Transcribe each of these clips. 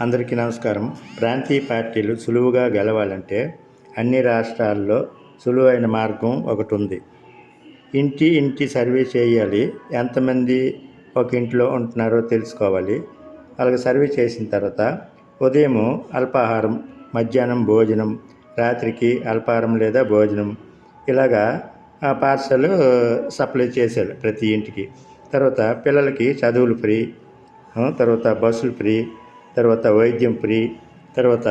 అందరికీ నమస్కారం. ప్రాంతీయ పార్టీలు సులువుగా గెలవాలంటే అన్ని రాష్ట్రాల్లో సులువైన మార్గం ఒకటి ఉంది ఇంటి ఇంటి సర్వే చేయాలి. ఎంతమంది ఒక ఇంట్లో ఉంటున్నారో తెలుసుకోవాలి. అలాగే సర్వే చేసిన తర్వాత ఉదయం అల్పాహారం మధ్యాహ్నం భోజనం రాత్రికి అల్పాహారం లేదా భోజనం. ఇలాగా ఆ పార్సల్ సప్లై చేసేయాలి ప్రతి ఇంటికి. తర్వాత పిల్లలకి చదువులు ఫ్రీ తర్వాత బస్సులు ఫ్రీ తర్వాత వైద్యం ఫ్రీ తర్వాత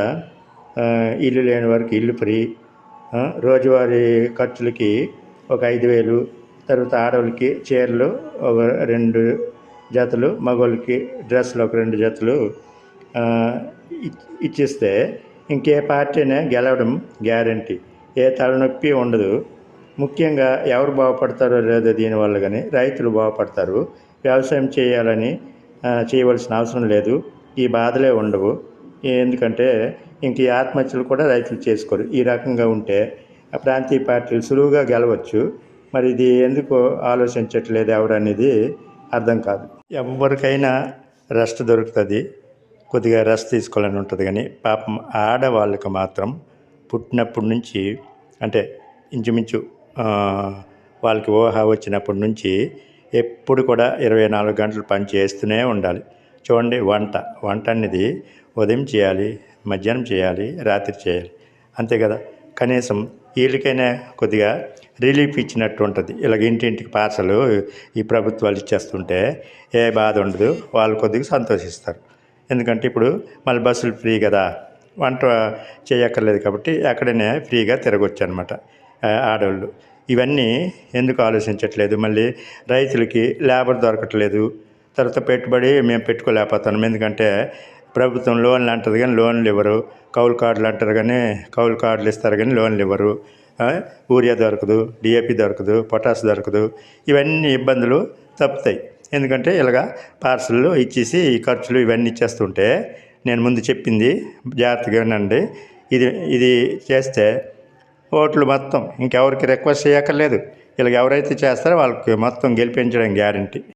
ఇల్లు లేని వారికి ఇల్లు ఫ్రీ రోజువారీ ఖర్చులకి ఒక ఐదు వేలు తర్వాత ఆడవాళ్ళకి చీరలు ఒక రెండు జతలు మగవాళ్ళకి డ్రెస్సులు ఒక రెండు జతలు ఇచ్చిస్తే ఇంకే పార్టీనే గెలవడం గ్యారంటీ. ఏ తలనొప్పి ఉండదు. ముఖ్యంగా ఎవరు బాగుపడతారో లేదో దీనివల్ల కానీ రైతులు బాగుపడతారు. వ్యవసాయం చేయాలని చేయవలసిన అవసరం లేదు. ఈ బాధలే ఉండవు. ఎందుకంటే ఇంక ఈ ఆత్మహత్యలు కూడా రైతులు చేసుకోరు. ఈ రకంగా ఉంటే ఆ ప్రాంతీయ పార్టీలు సులువుగా గెలవచ్చు. మరి ఇది ఎందుకు ఆలోచించట్లేదు ఎవరనేది అనేది అర్థం కాదు. ఎవరికైనా రెస్ట్ దొరుకుతుంది. కొద్దిగా రెస్ట్ తీసుకోవాలని ఉంటుంది కానీ పాపం ఆడవాళ్ళకి మాత్రం పుట్టినప్పటి నుంచి అంటే ఇంచుమించు వాళ్ళకి ఊహ వచ్చినప్పటి నుంచి ఎప్పుడు కూడా ఇరవై నాలుగు గంటలు పని చేస్తూనే ఉండాలి. చూడండి వంట. వంట అనేది ఉదయం చేయాలి మధ్యాహ్నం చేయాలి రాత్రి చేయాలి. అంతే కదా? కనీసం వీళ్ళకైనా కొద్దిగా రిలీఫ్ ఇచ్చినట్టు ఉంటుంది. ఇలాగ ఇంటింటికి పార్సలు ఈ ప్రభుత్వాలు ఇచ్చేస్తుంటే ఏ బాధ ఉండదు. వాళ్ళు కొద్దిగా సంతోషిస్తారు. ఎందుకంటే ఇప్పుడు మళ్ళీ బస్సులు ఫ్రీ కదా. వంట చేయక్కర్లేదు కాబట్టి ఎక్కడైనా ఫ్రీగా తిరగొచ్చు అనమాట ఆడవాళ్ళు ఇవన్నీ ఎందుకు ఆలోచించట్లేదు? మళ్ళీ రైతులకి లేబర్ దొరకట్లేదు. తర్వాత పెట్టుబడి మేము పెట్టుకోలేకపోతున్నాం. ఎందుకంటే ప్రభుత్వం లోన్లు అంటుంది కానీ లోన్లు ఇవ్వరు. కౌలు కార్డులు అంటారు కానీ కౌలు కార్డులు ఇస్తారు కానీ లోన్లు ఇవ్వరు. యూరియా దొరకదు డిఏపి దొరకదు పొటాస్ దొరకదు. ఇవన్నీ ఇబ్బందులు తప్పుతాయి. ఎందుకంటే ఇలాగా పార్సల్లో ఇచ్చేసి ఈ ఖర్చులు ఇవన్నీ ఇచ్చేస్తుంటే నేను ముందు చెప్పింది జాగ్రత్తగా వినండి. ఇది ఇది చేస్తే ఓట్లు మొత్తం ఇంకెవరికి రిక్వెస్ట్ చేయక్కర్లేదు. ఇలాగ ఎవరైతే చేస్తారో వాళ్ళకి మొత్తం గెలిపించడం గ్యారంటీ.